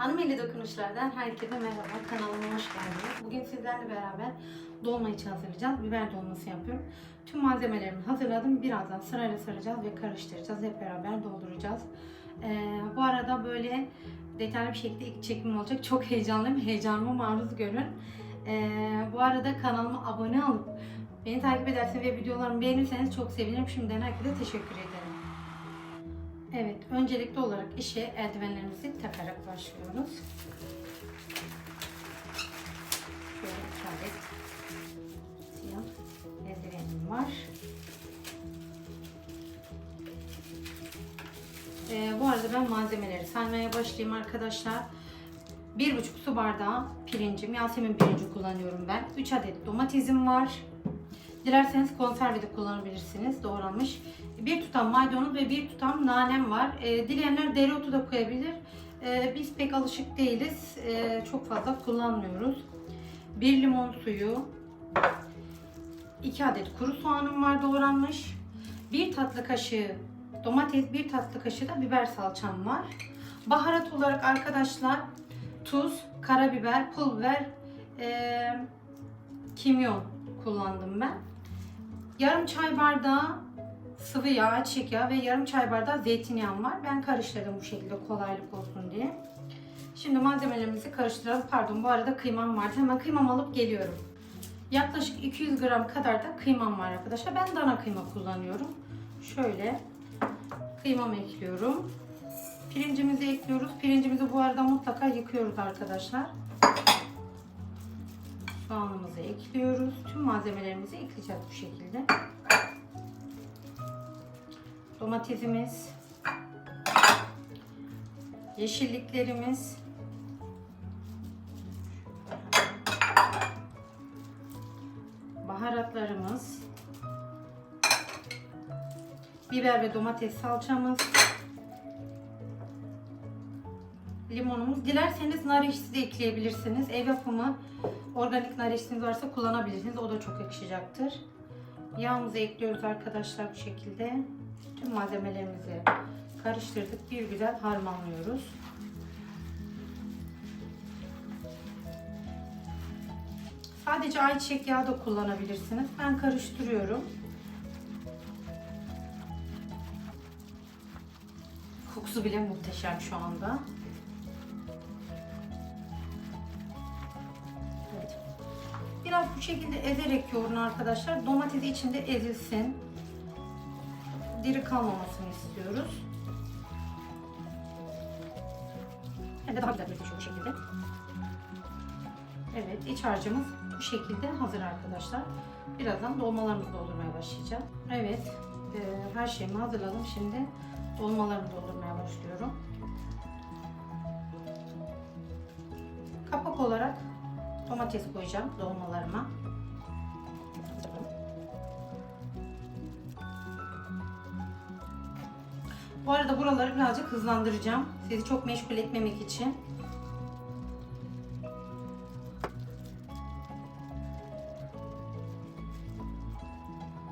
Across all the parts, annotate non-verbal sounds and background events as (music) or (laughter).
Hanım eli dokunuşlardan herkese merhaba. Kanalıma hoş geldiniz. Bugün sizlerle beraber dolma için hazırlayacağız. Biber dolması yapıyorum. Tüm malzemelerimi hazırladım. Birazdan sırayla saracağız ve karıştıracağız. Hep beraber dolduracağız. Ee, bu arada böyle detaylı bir şekilde ilk çekim olacak. Çok heyecanlıyım. Heyecanıma maruz görün. Ee, bu arada kanalıma abone olup beni takip ederseniz ve videolarımı beğenirseniz çok sevinirim. Şimdiden herkese teşekkür ederim. Evet, öncelikli olarak işe eldivenlerimizi takarak başlıyoruz. Şöyle bir adet siyah eldivenim var. Ee, bu arada ben malzemeleri saymaya başlayayım arkadaşlar. 1,5 su bardağı pirincim, Yasemin pirinci kullanıyorum ben. 3 adet domatesim var. Dilerseniz konserve de kullanabilirsiniz doğranmış. Bir tutam maydanoz ve bir tutam nanem var. E, dileyenler dereotu da koyabilir. E, biz pek alışık değiliz. E, çok fazla kullanmıyoruz. Bir limon suyu. 2 adet kuru soğanım var doğranmış. Bir tatlı kaşığı domates, bir tatlı kaşığı da biber salçam var. Baharat olarak arkadaşlar tuz, karabiber, pul biber, e, kimyon kullandım ben. Yarım çay bardağı sıvı yağ, açık yağ ve yarım çay bardağı zeytinyağım var. Ben karıştırdım bu şekilde kolaylık olsun diye. Şimdi malzemelerimizi karıştıralım. Pardon bu arada kıymam vardı. Hemen kıymamı alıp geliyorum. Yaklaşık 200 gram kadar da kıymam var arkadaşlar. Ben dana kıyma kullanıyorum. Şöyle kıymamı ekliyorum. Pirincimizi ekliyoruz. Pirincimizi bu arada mutlaka yıkıyoruz arkadaşlar. Soğanımızı ekliyoruz. Tüm malzemelerimizi ekleyeceğiz bu şekilde. Domatesimiz, yeşilliklerimiz, baharatlarımız, biber ve domates salçamız, limonumuz. Dilerseniz nar ekşisi de ekleyebilirsiniz. Ev yapımı organik nar ekşisiniz varsa kullanabilirsiniz. O da çok yakışacaktır. Yağımızı ekliyoruz arkadaşlar bu şekilde. Tüm malzemelerimizi karıştırdık. Bir güzel harmanlıyoruz. Sadece ayçiçek yağı da kullanabilirsiniz. Ben karıştırıyorum. Kokusu bile muhteşem şu anda. Bu şekilde ezerek yoğurun arkadaşlar. Domates içinde ezilsin. Diri kalmamasını istiyoruz. Hem de daha güzel gözüküyor bu şekilde. Evet, iç harcımız bu şekilde hazır arkadaşlar. Birazdan dolmalarımızı doldurmaya başlayacağım. Evet, e, her şeyimi hazırladım. Şimdi dolmalarımı doldurmaya başlıyorum. Kapak olarak domates koyacağım dolmalarıma. Bu arada buraları birazcık hızlandıracağım. Sizi çok meşgul etmemek için.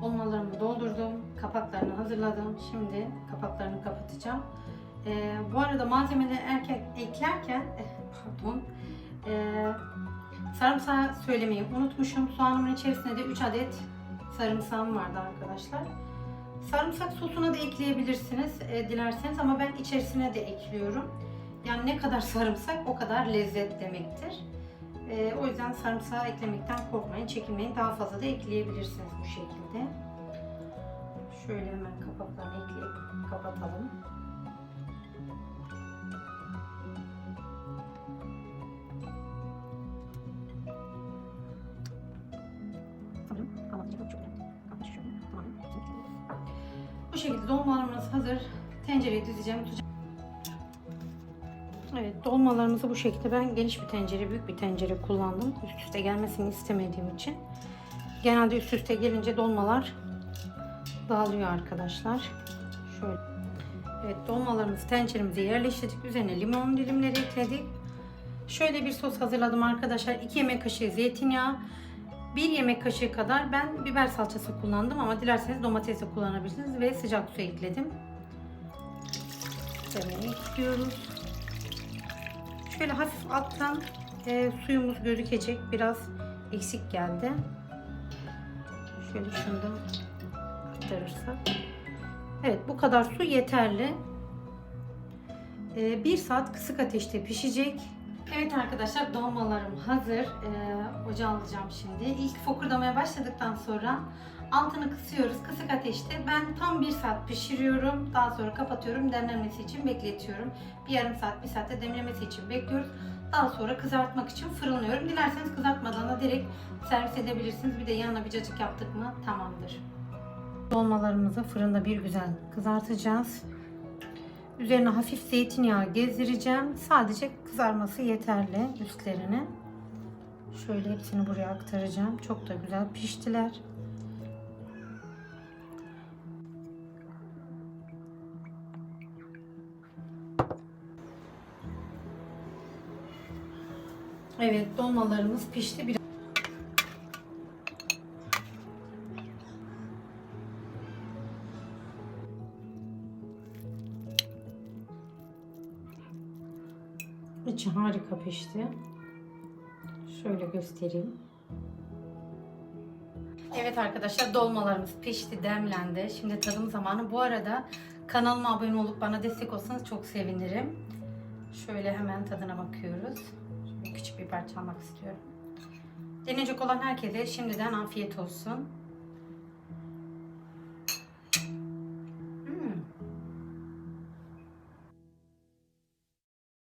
Dolmalarımı doldurdum. Kapaklarını hazırladım. Şimdi kapaklarını kapatacağım. Ee, bu arada malzemeleri erken eklerken eh, pardon ee, sarımsağı söylemeyi unutmuşum. Soğanımın içerisinde de 3 adet sarımsağım vardı arkadaşlar. Sarımsak sosuna da ekleyebilirsiniz e, dilerseniz ama ben içerisine de ekliyorum. Yani ne kadar (laughs) sarımsak o kadar lezzet demektir. E, o yüzden sarımsağı eklemekten korkmayın, çekinmeyin. Daha fazla da ekleyebilirsiniz bu şekilde. Şöyle hemen kapaklarını ekleyip kapatalım. Sanırım kapatacak çok önemli. Kapatış şöyle. Tamamen. Bu şekilde dolmalarımız hazır. Tencereye dizeceğim, tutacağım. Evet, dolmalarımızı bu şekilde ben geniş bir tencere, büyük bir tencere kullandım. Üst üste gelmesini istemediğim için. Genelde üst üste gelince dolmalar dağılıyor arkadaşlar. Şöyle. Evet, dolmalarımızı tenceremize yerleştirdik. Üzerine limon dilimleri ekledik. Şöyle bir sos hazırladım arkadaşlar. 2 yemek kaşığı zeytinyağı, 1 yemek kaşığı kadar ben biber salçası kullandım ama dilerseniz domates de kullanabilirsiniz ve sıcak su ekledim. Üzerine ekliyoruz. şöyle hafif alttan e, suyumuz gözükecek. Biraz eksik geldi. Şöyle şunu da aktarırsak. Evet bu kadar su yeterli. E, bir saat kısık ateşte pişecek. Evet arkadaşlar dolmalarım hazır. E, ocağa alacağım şimdi. İlk fokurdamaya başladıktan sonra altını kısıyoruz kısık ateşte. Ben tam bir saat pişiriyorum. Daha sonra kapatıyorum. Demlenmesi için bekletiyorum. Bir yarım saat, bir saatte demlemesi için bekliyoruz. Daha sonra kızartmak için fırınlıyorum. Dilerseniz kızartmadan da direkt servis edebilirsiniz. Bir de yanına bir cacık yaptık mı tamamdır. Dolmalarımızı fırında bir güzel kızartacağız. Üzerine hafif zeytinyağı gezdireceğim. Sadece kızarması yeterli üstlerini. Şöyle hepsini buraya aktaracağım. Çok da güzel piştiler. Evet dolmalarımız pişti. Bir İçi harika pişti. Şöyle göstereyim. Evet arkadaşlar dolmalarımız pişti, demlendi. Şimdi tadım zamanı. Bu arada kanalıma abone olup bana destek olsanız çok sevinirim. Şöyle hemen tadına bakıyoruz. Şöyle küçük bir parça almak istiyorum. Deneyecek olan herkese şimdiden afiyet olsun.